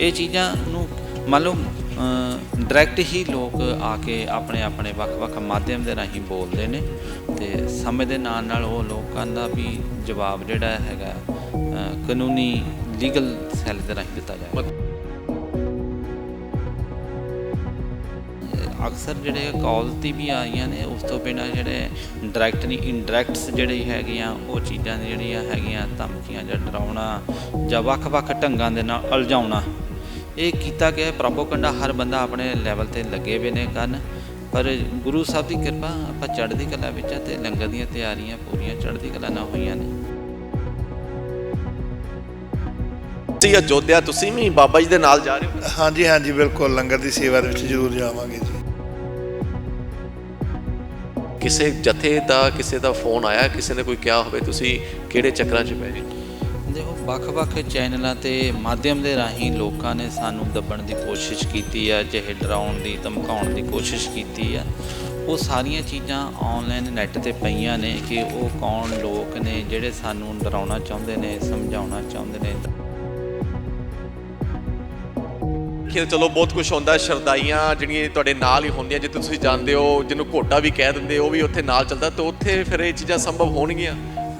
ਇਹ ਚੀਜ਼ਾਂ ਨੂੰ ਮੰਨ ਲਓ ਡਾਇਰੈਕਟ ਹੀ ਲੋਕ ਆ ਕੇ ਆਪਣੇ ਆਪਣੇ ਵੱਖ-ਵੱਖ ਮਾਧਿਅਮ ਦੇ ਰਾਹੀਂ ਬੋਲਦੇ ਨੇ ਤੇ ਸਮੇਂ ਦੇ ਨਾਲ ਨਾਲ ਉਹ ਲੋਕਾਂ ਦਾ ਵੀ ਜਵਾਬ ਜਿਹੜਾ ਹੈਗਾ ਕਾਨੂੰਨੀ ਲੀਗਲ ਸੈੱਲ ਦੇ ਰਾਹੀਂ ਦਿੱਤਾ ਜਾਏਗਾ ਅਕਸਰ ਜਿਹੜੇ ਕਾਲ ਤੇ ਵੀ ਆਈਆਂ ਨੇ, ਉਸ ਤੋਂ ਬਿਨਾਂ ਜਿਹੜੇ ਡਾਇਰੈਕਟ ਨਹੀਂ ਇਨਡਾਇਰੈਕਟਸ ਜਿਹੜੇ ਹੈਗੀਆਂ, ਉਹ ਚੀਜ਼ਾਂ ਦੀ ਜਿਹੜੀਆਂ ਹੈਗੀਆਂ ਧਮਕੀਆਂ ਜਾਂ ਡਰਾਉਣਾ ਜਾਂ ਵੱਖ-ਵੱਖ ਢੰਗਾਂ ਦੇ ਨਾਲ ਅਲਝਾਉਣਾ ਇਹ ਕੀਤਾ ਗਿਆ ਪ੍ਰੋਪੋਗੰਡਾ ਹਰ ਬੰਦਾ ਆਪਣੇ ਲੈਵਲ ਤੇ ਲੱਗੇ ਹੋਏ ਨੇ ਕਰਨ ਪਰ ਗੁਰੂ ਸਾਹਿਬ ਦੀ ਕਿਰਪਾ ਆਪਾਂ ਚੜ੍ਹਦੀ ਕਲਾ ਵਿੱਚ ਤੇ ਲੰਗਰ ਦੀਆਂ ਤਿਆਰੀਆਂ ਪੂਰੀਆਂ ਚੜ੍ਹਦੀ ਕਲਾ ਨਾਲ ਹੋਈਆਂ ਨੇ। ਤੁਸੀਂ ਅਯੋਧਿਆ ਤੁਸੀਂ ਵੀ ਬਾਬਾ ਜੀ ਦੇ ਨਾਲ ਜਾ ਰਹੇ ਹੋ? ਹਾਂਜੀ ਹਾਂਜੀ ਬਿਲਕੁਲ ਲੰਗਰ ਦੀ ਸੇਵਾ ਦੇ ਵਿੱਚ ਜ਼ਰੂਰ ਜਾਵਾਂਗੇ ਜੀ। ਕਿਸੇ ਜਥੇ ਦਾ ਕਿਸੇ ਦਾ ਫੋਨ ਆਇਆ ਕਿਸੇ ਨੇ ਕੋਈ ਕਿਹਾ ਹੋਵੇ ਤੁਸੀਂ ਕਿਹੜੇ ਚੱਕਰਾਂ 'ਚ ਪੈ ਗਏ ਦੇਖੋ ਵੱਖ-ਵੱਖ ਚੈਨਲਾਂ ਤੇ ਮਾਧਿਅਮ ਦੇ ਰਾਹੀਂ ਲੋਕਾਂ ਨੇ ਸਾਨੂੰ ਦੱਬਣ ਦੀ ਕੋਸ਼ਿਸ਼ ਕੀਤੀ ਆ ਚਾਹੇ ਡਰਾਉਣ ਦੀ ਧਮਕਾਉਣ ਦੀ ਕੋਸ਼ਿਸ਼ ਕੀਤੀ ਆ। ਉਹ ਸਾਰੀਆਂ ਚੀਜ਼ਾਂ ਆਨਲਾਈਨ ਨੈੱਟ ਤੇ ਪਈਆਂ ਨੇ ਕਿ ਉਹ ਕੌਣ ਲੋਕ ਨੇ ਜਿਹੜੇ ਸਾਨੂੰ ਡਰਾਉਣਾ ਚਾਹੁੰਦੇ ਨੇ ਸਮਝਾਉਣਾ ਚਾਹੁੰਦੇ ਨੇ। ਕਿ ਚਲੋ ਬਹੁਤ ਕੁਝ ਹੁੰਦਾ ਸ਼ਰਦਾਈਆਂ ਜਿਹੜੀਆਂ ਤੁਹਾਡੇ ਨਾਲ ਹੀ ਹੁੰਦੀਆਂ ਜੇ ਤੁਸੀਂ ਜਾਣਦੇ ਹੋ ਜਿਹਨੂੰ ਘੋਟਾ ਵੀ ਕਹਿ ਦਿੰਦੇ ਉਹ ਵੀ ਉੱਥੇ ਨਾਲ ਚੱਲਦਾ ਤਾਂ ਉੱਥੇ ਫਿਰ ਇਹ ਚੀਜ਼ਾਂ ਸੰਭਵ ਹੋਣਗੀਆਂ।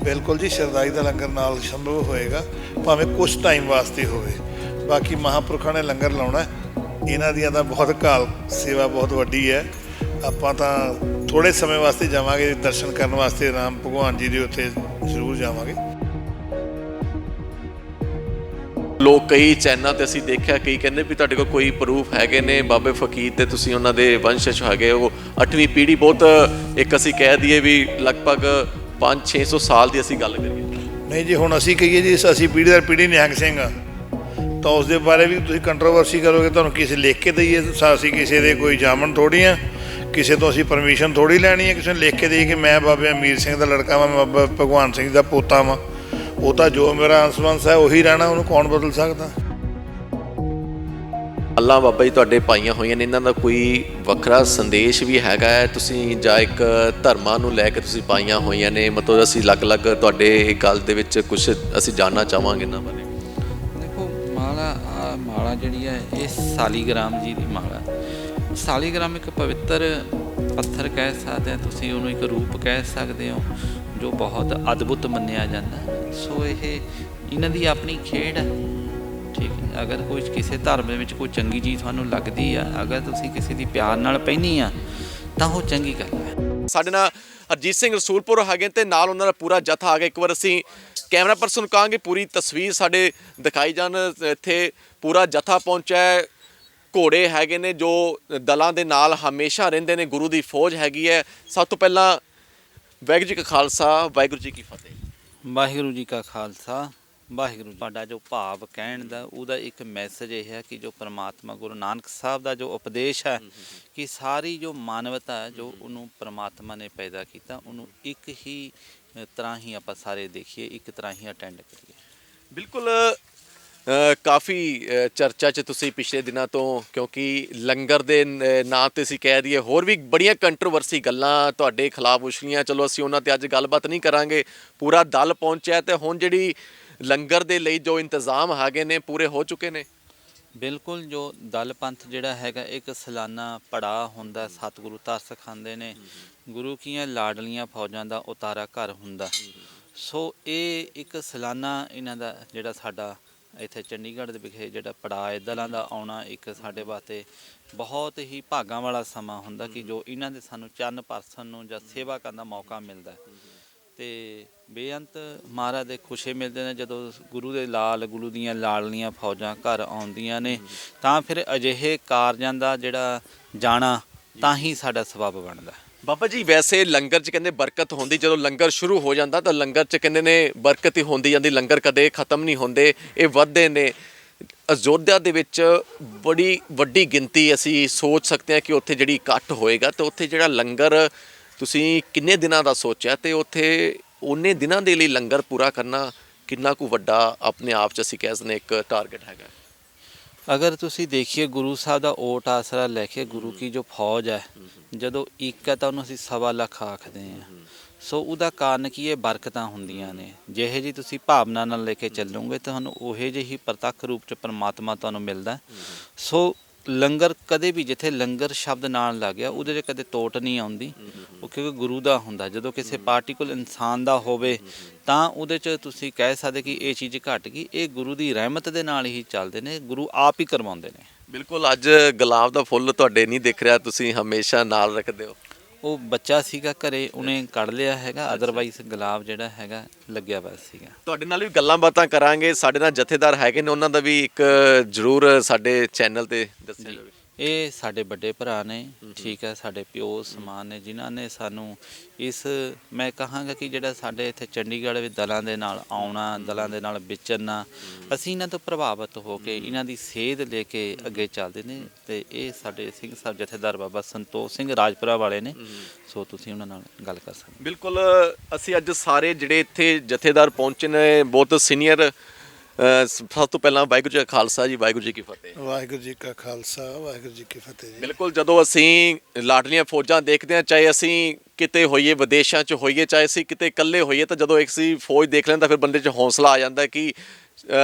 ਬਿਲਕੁਲ ਜੀ ਸ਼ਰਦਾਈ ਦਾ ਲੰਗਰ ਨਾਲ ਸੰਭਵ ਹੋਏਗਾ। ਭਾਵੇਂ ਕੁਝ ਟਾਈਮ ਵਾਸਤੇ ਹੋਵੇ। ਬਾਕੀ ਮਹਾਪੁਰਖਾਂ ਨੇ ਲੰਗਰ ਲਾਉਣਾ। ਇਹਨਾਂ ਦੀਆਂ ਤਾਂ ਬਹੁਤ ਕਾਲ ਸੇਵਾ ਬਹੁਤ ਵੱਡੀ ਹੈ। ਆਪਾਂ ਤਾਂ ਥੋੜੇ ਸਮੇਂ ਵਾਸਤੇ ਜਾਵਾਂਗੇ, ਦਰਸ਼ਨ ਕਰਨ ਵਾਸਤੇ ਰਾਮ ਭਗਵਾਨ ਜੀ ਦੇ ਉੱਥੇ ਜ਼ਰੂਰ ਜਾਵਾਂਗੇ। ਲੋਕ ਕਈ ਚੈਨਲਾਂ ਤੇ ਅਸੀਂ ਦੇਖਿਆ, ਕਈ ਕਹਿੰਦੇ ਵੀ ਤੁਹਾਡੇ ਕੋਲ ਕੋਈ ਪ੍ਰੂਫ ਹੈਗੇ ਨੇ। ਬਾਬੇ ਫਕੀਰ ਤੇ ਤੁਸੀਂ ਉਹਨਾਂ ਦੇ ਵੰਸ਼ਜ ਹੈਗੇ ਹੋ। 8ਵੀਂ ਪੀੜ੍ਹੀ ਬਹੁਤ, ਇੱਕ ਅਸੀਂ ਕਹਿ ਦਈਏ ਵੀ ਲਗਭਗ 5-600 ਸਾਲ ਦੀ ਅਸੀਂ ਗੱਲ ਕਰੀਏ। ਨਹੀਂ ਜੀ, ਹੁਣ ਅਸੀਂ ਕਹੀਏ ਜੀ, ਅਸੀਂ ਪੀੜ੍ਹੀ ਦਰ ਪੀੜ੍ਹੀ ਨਿਹੰਗ ਸਿੰਘ ਆ। ਤਾਂ ਉਸ ਦੇ ਬਾਰੇ ਵੀ ਤੁਸੀਂ ਕੰਟਰੋਵਰਸੀ ਕਰੋਗੇ, ਤੁਹਾਨੂੰ ਕਿਸੇ ਲਿਖ ਕੇ ਦਈਏ ਅਸੀਂ ਕਿਸੇ ਦੇ ਕੋਈ ਜਾਮਨ ਥੋੜੀ ਆ, ਕਿਸੇ ਤੋਂ ਅਸੀਂ ਪਰਮਿਸ਼ਨ ਥੋੜੀ ਲੈਣੀ ਹੈ ਕਿਸੇ ਨੂੰ ਲਿਖ ਕੇ ਦੇਈਏ ਕਿ ਮੈਂ ਬਾਬੇ ਅਮੀਰ ਸਿੰਘ ਦਾ ਲੜਕਾ ਵਾਂ, ਮੈਂ ਬਾਬਾ ਭਗਵਾਨ ਸਿੰਘ ਦਾ ਪੋਤਾ ਵਾਂ। ਉਹ ਤਾਂ ਜੋ ਮੇਰਾ ਅੰਸ਼ਵੰਸ਼ ਹੈ, ਉਹੀ ਰਹਿਣਾ, ਉਹਨੂੰ ਕੌਣ ਬਦਲ ਸਕਦਾ? ਅੱਲਾ ਬਾਬਾ ਜੀ ਤੁਹਾਡੇ ਪਾਈਆਂ ਹੋਈਆਂ ਨੇ, ਇਹਨਾਂ ਦਾ ਕੋਈ ਵੱਖਰਾ ਸੰਦੇਸ਼ ਵੀ ਹੈਗਾ ਹੈ? ਤੁਸੀਂ ਜਾਂ ਇੱਕ ਧਰਮਾਂ ਨੂੰ ਲੈ ਕੇ ਤੁਸੀਂ ਪਾਈਆਂ ਹੋਈਆਂ ਨੇ, ਮਤਲਬ ਅਸੀਂ ਅਲੱਗ-ਅਲੱਗ ਤੁਹਾਡੇ ਇਹ ਗੱਲ ਦੇ ਵਿੱਚ ਕੁਝ ਅਸੀਂ ਜਾਣਨਾ ਚਾਹਾਂਗੇ ਇਹਨਾਂ ਬਾਰੇ? ਦੇਖੋ, ਮਾਲਾ ਮਾਲਾ ਜਿਹੜੀ ਹੈ, ਇਹ ਸਾਲੀਗ੍ਰਾਮ ਜੀ ਦੀ ਮਾਲਾ। ਸਾਲੀਗ੍ਰਾਮ ਇੱਕ ਪਵਿੱਤਰ ਪੱਥਰ ਕਹਿ ਸਕਦੇ ਆ ਤੁਸੀਂ ਉਹਨੂੰ ਇੱਕ ਰੂਪ ਕਹਿ ਸਕਦੇ ਹੋ, ਜੋ ਬਹੁਤ ਅਦਭੁਤ ਮੰਨਿਆ ਜਾਂਦਾ ਸੋ ਇਹ, ਇਹਨਾਂ ਦੀ ਆਪਣੀ ਖੇਡ ਹੈ। ਠੀਕ ਹੈ। ਅਗਰ ਕੋਈ ਕਿਸੇ ਧਰਮ ਦੇ ਵਿੱਚ ਕੋਈ ਚੰਗੀ ਚੀਜ਼ ਤੁਹਾਨੂੰ ਲੱਗਦੀ ਆ ਅਗਰ ਤੁਸੀਂ ਕਿਸੇ ਦੀ ਪਿਆਰ ਨਾਲ ਪਹਿਨੀ ਆ ਤਾਂ ਉਹ ਚੰਗੀ ਗੱਲ ਹੈ। ਸਾਡੇ ਨਾਲ ਹਰਜੀਤ ਸਿੰਘ ਰਸੂਲਪੁਰ ਹੈਗੇ ਤੇ ਨਾਲ ਉਹਨਾਂ ਦਾ ਪੂਰਾ ਜਥਾ ਆ ਗਿਆ। ਇੱਕ ਵਾਰ ਅਸੀਂ ਕੈਮਰਾ ਪਰਸਨ ਕਹਾਂਗੇ ਪੂਰੀ ਤਸਵੀਰ ਸਾਡੇ ਦਿਖਾਈ ਜਾਣ ਇੱਥੇ ਪੂਰਾ ਜਥਾ ਪਹੁੰਚਿਆ ਹੈ। ਘੋੜੇ ਹੈਗੇ ਨੇ ਜੋ ਦਲਾਂ ਦੇ ਨਾਲ ਹਮੇਸ਼ਾ ਰਹਿੰਦੇ ਨੇ ਗੁਰੂ ਦੀ ਫੌਜ ਹੈਗੀ ਹੈ। ਸਭ ਤੋਂ ਪਹਿਲਾਂ ਵਾਹਿਗੁਰੂ ਜੀ ਕਾ ਖਾਲਸਾ ਵਾਹਿਗੁਰੂ ਜੀ ਕੀ ਫਤਿਹ। ਵਾਹਿਗੁਰੂ ਜੀ ਕਾ ਖਾਲਸਾ। ਵਾਹਿਗੁਰੂ ਜੀ ਤੁਹਾਡਾ ਜੋ ਭਾਵ ਕਹਿਣ ਦਾ ਉਹਦਾ ਇੱਕ ਮੈਸੇਜ ਇਹ ਹੈ ਕਿ ਜੋ ਪ੍ਰਮਾਤਮਾ ਗੁਰੂ ਨਾਨਕ ਸਾਹਿਬ ਦਾ ਜੋ ਉਪਦੇਸ਼ ਹੈ ਕਿ ਸਾਰੀ ਜੋ ਮਾਨਵਤਾ ਜੋ ਉਹਨੂੰ ਪ੍ਰਮਾਤਮਾ ਨੇ ਪੈਦਾ ਕੀਤਾ ਉਹਨੂੰ ਇੱਕ ਹੀ ਤਰ੍ਹਾਂ ਹੀ ਆਪਾਂ ਸਾਰੇ ਦੇਖੀਏ ਇੱਕ ਤਰ੍ਹਾਂ ਹੀ ਅਟੈਂਡ ਕਰੀਏ। ਬਿਲਕੁਲ ਕਾਫੀ ਚਰਚਾ 'ਚ ਤੁਸੀਂ ਪਿਛਲੇ ਦਿਨਾਂ ਤੋਂ ਕਿਉਂਕਿ ਲੰਗਰ ਦੇ ਨ- ਨਾਂ ਤੇ ਅਸੀਂ ਕਹਿ ਦਈਏ ਹੋਰ ਵੀ ਬੜੀਆਂ ਕੰਟਰੋਵਰਸੀ ਗੱਲਾਂ ਤੁਹਾਡੇ ਖਿਲਾਫ ਉਛਲੀਆਂ ਚਲੋ ਅਸੀਂ ਉਹਨਾਂ ਤੇ ਅੱਜ ਗੱਲਬਾਤ ਨਹੀਂ ਕਰਾਂਗੇ ਪੂਰਾ ਦਲ ਪਹੁੰਚਿਆ ਤੇ ਹੁਣ ਜਿਹੜੀ ਲੰਗਰ ਦੇ ਲਈ ਜੋ ਇੰਤਜ਼ਾਮ ਹੈਗੇ ਨੇ, ਪੂਰੇ ਹੋ ਚੁੱਕੇ ਨੇ? ਬਿਲਕੁਲ, ਜੋ ਦਲ ਪੰਥ ਜਿਹੜਾ ਹੈਗਾ, ਇੱਕ ਸਾਲਾਨਾ ਪੜਾ ਹੁੰਦਾ, ਸਤਿਗੁਰੂ ਤਰਸ ਖਾਂਦੇ ਨੇ, ਗੁਰੂ ਕੀਆਂ ਲਾਡਲੀਆਂ ਫੌਜਾਂ ਦਾ ਉਤਾਰਾ ਘਰ ਹੁੰਦਾ। ਸੋ ਇਹ ਇੱਕ ਸਾਲਾਨਾ ਇਹਨਾਂ ਦਾ ਜਿਹੜਾ ਸਾਡਾ ਇੱਥੇ ਚੰਡੀਗੜ੍ਹ ਦੇ ਵਿਖੇ ਜਿਹੜਾ ਪੜਾਅ ਹੈ ਦਲਾਂ ਦਾ ਆਉਣਾ ਇੱਕ ਸਾਡੇ ਵਾਸਤੇ ਬਹੁਤ ਹੀ ਭਾਗਾਂ ਵਾਲਾ ਸਮਾਂ ਹੁੰਦਾ ਕਿ ਜੋ ਇਹਨਾਂ ਦੇ ਸਾਨੂੰ ਚੰਨ ਪਰਸਨ ਨੂੰ ਜਾਂ ਸੇਵਾ ਕਰਨ ਦਾ ਮੌਕਾ ਮਿਲਦਾ। ਹੈ ਤੇ ਬੇਅੰਤ ਮਹਾਰਾਜ ਦੇ ਖੁਸ਼ੇ ਮਿਲਦੇ ਨੇ ਜਦੋਂ ਗੁਰੂ ਦੇ ਲਾਲ, ਗੁਰੂ ਦੀਆਂ ਲਾਲਨੀਆਂ ਫੌਜਾਂ ਘਰ ਆਉਂਦੀਆਂ ਨੇ, ਤਾਂ ਫਿਰ ਅਜਿਹੇ ਕਾਰਜਾਂ ਦਾ ਜਿਹੜਾ ਜਾਣਾ, ਤਾਂ ਹੀ ਸਾਡਾ ਸਬਬ ਬਣਦਾ। ਬਾਬਾ ਜੀ, ਵੈਸੇ ਲੰਗਰ 'ਚ ਕਹਿੰਦੇ ਬਰਕਤ ਹੁੰਦੀ, ਜਦੋਂ ਲੰਗਰ ਸ਼ੁਰੂ ਹੋ ਜਾਂਦਾ, ਤਾਂ ਲੰਗਰ 'ਚ ਕਹਿੰਦੇ ਨੇ ਬਰਕਤ ਹੀ ਹੁੰਦੀ ਜਾਂਦੀ, ਲੰਗਰ ਕਦੇ ਖਤਮ ਨਹੀਂ ਹੁੰਦੇ, ਇਹ ਵੱਧਦੇ ਨੇ। ਅਯੋਧਿਆ ਦੇ ਵਿੱਚ ਬੜੀ ਵੱਡੀ ਗਿਣਤੀ ਅਸੀਂ ਸੋਚ ਸਕਦੇ ਹਾਂ ਕਿ ਉੱਥੇ ਜਿਹੜੀ ਇਕੱਠ ਹੋਏਗਾ, ਤੇ ਉੱਥੇ ਜਿਹੜਾ ਲੰਗਰ ਤੁਸੀਂ ਕਿੰਨੇ ਦਿਨਾਂ ਦਾ ਸੋਚਿਆ ਤੇ ਉੱਥੇ ਉਹਨੇ ਦਿਨਾਂ ਦੇ ਲਈ ਲੰਗਰ ਪੂਰਾ ਕਰਨਾ ਕਿੰਨਾ ਕੁ ਵੱਡਾ ਆਪਣੇ ਆਪ 'ਚ ਅਸੀਂ ਕਹਿ ਸਕਦੇ ਇੱਕ ਟਾਰਗੇਟ ਹੈਗਾ। ਅਗਰ ਤੁਸੀਂ ਦੇਖੀਏ ਗੁਰੂ ਸਾਹਿਬ ਦਾ ਓਟ ਆਸਰਾ ਲੈ ਕੇ ਗੁਰੂ ਕੀ ਜੋ ਫੌਜ ਹੈ ਜਦੋਂ ਇੱਕ ਹੈ ਤਾਂ ਉਹਨੂੰ ਅਸੀਂ ਸਵਾ ਲੱਖ ਆਖਦੇ ਹਾਂ। ਸੋ ਉਹਦਾ ਕਾਰਨ ਕੀ ਹੈ? ਬਰਕਤਾਂ ਹੁੰਦੀਆਂ ਨੇ। ਜਿਹੇ ਜੀ ਤੁਸੀਂ ਭਾਵਨਾ ਨਾਲ ਲੈ ਕੇ ਚੱਲੋਗੇ ਤੁਹਾਨੂੰ ਉਹੇ ਜਿਹੀ ਪ੍ਰਤੱਖ ਰੂਪ ਚ ਪਰਮਾਤਮਾ ਤੁਹਾਨੂੰ ਮਿਲਦਾ। ਸੋ ਲੰਗਰ ਕਦੇ ਵੀ ਜਿੱਥੇ ਲੰਗਰ ਸ਼ਬਦ ਨਾਲ ਲੱਗ ਗਿਆ ਉਹਦੇ 'ਚ ਕਦੇ ਤੋਟ ਨਹੀਂ ਆਉਂਦੀ। ਉਹ ਕਿਉਂਕਿ ਗੁਰੂ ਦਾ ਹੁੰਦਾ ਜਦੋਂ ਕਿਸੇ ਪਾਰਟੀਕਲ ਇਨਸਾਨ ਦਾ ਹੋਵੇ ਤਾਂ ਉਹਦੇ 'ਚ ਤੁਸੀਂ ਕਹਿ ਸਕਦੇ ਕਿ ਇਹ ਚੀਜ਼ ਘਟ ਗਈ। ਇਹ ਗੁਰੂ ਦੀ ਰਹਿਮਤ ਦੇ ਨਾਲ ਹੀ ਚੱਲਦੇ ਨੇ ਗੁਰੂ ਆਪ ਹੀ ਕਰਵਾਉਂਦੇ ਨੇ। ਬਿਲਕੁਲ ਅੱਜ ਗੁਲਾਬ ਦਾ ਫੁੱਲ ਤੁਹਾਡੇ ਨਹੀਂ ਦਿਖ ਰਿਹਾ ਤੁਸੀਂ ਹਮੇਸ਼ਾ ਨਾਲ ਰੱਖਦੇ ਹੋ। ਉਹ ਬੱਚਾ ਸੀਗਾ ਘਰੇ ਉਹਨੇ ਕੱਢ ਲਿਆ ਹੈਗਾ ਅਦਰਵਾਈਜ਼ ਗੁਲਾਬ ਜਿਹੜਾ ਹੈਗਾ ਲੱਗਿਆ ਹੋਇਆ ਸੀਗਾ। ਤੁਹਾਡੇ ਨਾਲ ਵੀ ਗੱਲਾਂ ਬਾਤਾਂ ਕਰਾਂਗੇ ਸਾਡੇ ਨਾਲ ਜਥੇਦਾਰ ਹੈਗੇ ਨੇ ਉਹਨਾਂ ਦਾ ਵੀ ਇੱਕ ਜ਼ਰੂਰ ਸਾਡੇ ਚੈਨਲ ਤੇ ਦੱਸਿਆ ਜਾਵੇ। ਇਹ ਸਾਡੇ ਵੱਡੇ ਭਰਾ ਨੇ ਠੀਕ ਹੈ ਸਾਡੇ ਪਿਓ ਸਮਾਨ ਨੇ ਜਿਨ੍ਹਾਂ ਨੇ ਸਾਨੂੰ ਇਸ ਮੈਂ ਕਹਾਂਗਾ ਕਿ ਜਿਹੜਾ ਸਾਡੇ ਇੱਥੇ ਚੰਡੀਗੜ੍ਹ ਵਿੱਚ ਦਲਾਂ ਦੇ ਨਾਲ ਆਉਣਾ ਦਲਾਂ ਦੇ ਨਾਲ ਵਿਚਰਨਾ ਅਸੀਂ ਇਹਨਾਂ ਤੋਂ ਪ੍ਰਭਾਵਿਤ ਹੋ ਕੇ ਇਹਨਾਂ ਦੀ ਸੇਧ ਲੈ ਕੇ ਅੱਗੇ ਚੱਲਦੇ ਨੇ ਤੇ ਇਹ ਸਾਡੇ ਸਿੰਘ ਸਾਹਿਬ ਜਥੇਦਾਰ ਬਾਬਾ ਸੰਤੋਖ ਸਿੰਘ ਰਾਜਪੁਰਾ ਵਾਲੇ ਨੇ। ਸੋ ਤੁਸੀਂ ਉਹਨਾਂ ਨਾਲ ਗੱਲ ਕਰ ਸਕਦੇ। ਬਿਲਕੁਲ ਅਸੀਂ ਅੱਜ ਸਾਰੇ ਜਿਹੜੇ ਇੱਥੇ ਜਥੇਦਾਰ ਪਹੁੰਚੇ ਨੇ ਬਹੁਤ ਸੀਨੀਅਰ ਸਭ ਤੋਂ ਪਹਿਲਾਂ ਵਾਹਿਗੁਰੂ ਜੀ ਕਾ ਖਾਲਸਾ ਜੀ ਵਾਹਿਗੁਰੂ ਜੀ ਕੀ ਫਤਿਹ। ਵਾਹਿਗੁਰੂ ਜੀ ਕਾ ਖਾਲਸਾ ਵਾਹਿਗੁਰੂ ਜੀ ਕੀ ਫਤਿਹ ਜੀ। ਬਿਲਕੁਲ ਜਦੋਂ ਅਸੀਂ ਲਾਡਲੀਆਂ ਫੌਜਾਂ ਦੇਖਦੇ ਹਾਂ ਚਾਹੇ ਅਸੀਂ ਕਿਤੇ ਹੋਈਏ ਵਿਦੇਸ਼ਾਂ 'ਚ ਹੋਈਏ ਚਾਹੇ ਅਸੀਂ ਕਿਤੇ ਇਕੱਲੇ ਹੋਈਏ ਤਾਂ ਜਦੋਂ ਇੱਕ ਸੀ ਫੌਜ ਦੇਖ ਲੈਂਦਾ ਫਿਰ ਬੰਦੇ 'ਚ ਹੌਸਲਾ ਆ ਜਾਂਦਾ ਕਿ